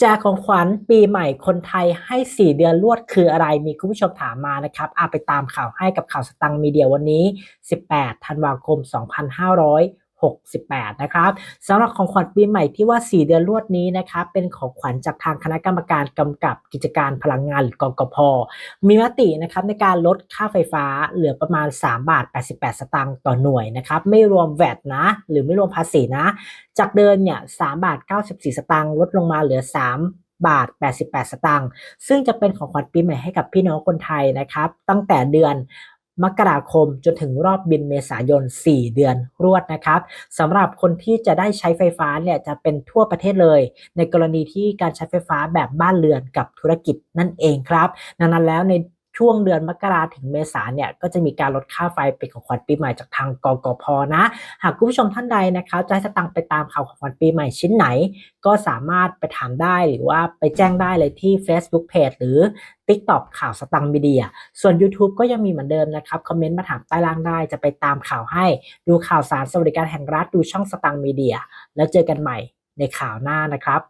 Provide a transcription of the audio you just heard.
แจกของขวัญปีใหม่คนไทยให้ 4 เดือนลวดคืออะไรมีคุณผู้ชมถามมานะครับอาไปตามข่าวให้กับข่าวสตังค์มีเดียวันนี้ 18 ธันวาคม 2500 2568 นะครับสำหรับของขวัญปีใหม่ที่ว่า 4 เดือนรวดนี้นะครับเป็นของขวัญจากทางคณะกรรมการกำกับกิจการพลังงานหรือกกพ มีมตินะครับในการลดค่าไฟฟ้าเหลือประมาณ 3 บาท 88 สตางค์ต่อหน่วยนะครับไม่รวมแวดนะ หรือไม่รวมภาษีนะ จากเดิมเนี่ย3บาท 94 สตางค์ลดลงมาเหลือ 3บาท 88 สตางค์ ซึ่งจะเป็นของขวัญปีใหม่ให้กับพี่น้องคนไทยนะครับ ตั้งแต่เดือน มกราคมจนถึงรอบบินเมษายน 4 เดือนรวดนะครับสำหรับคนที่จะได้ใช้ไฟฟ้าเนี่ยจะเป็นทั่วประเทศเลย ในกรณีที่การใช้ไฟฟ้าแบบบ้านเรือนกับธุรกิจนั่นเองครับ ดังนั้นแล้วใน ช่วงเดือนมกราถึงเมษาเนี่ยก็จะมีการลดค่าไฟเป็นของขวัญปีใหม่จากทางกกพนะ หากคุณผู้ชมท่านใดนะครับจะให้สตังไปตามข่าวของขวัญปีใหม่ชิ้นไหน ก็สามารถไปถามได้หรือว่าไปแจ้งได้เลยที่ Facebook Page หรือ TikTok ข่าวสตังมีเดีย ส่วน YouTube ก็ยังมีเหมือนเดิมนะครับ คอมเมนต์มาถามใต้ล่างได้จะไปตามข่าวให้ดูข่าวสารสวัสดิการแห่งรัฐดูช่องสตังมีเดีย แล้วเจอกันใหม่ในข่าวหน้านะครับ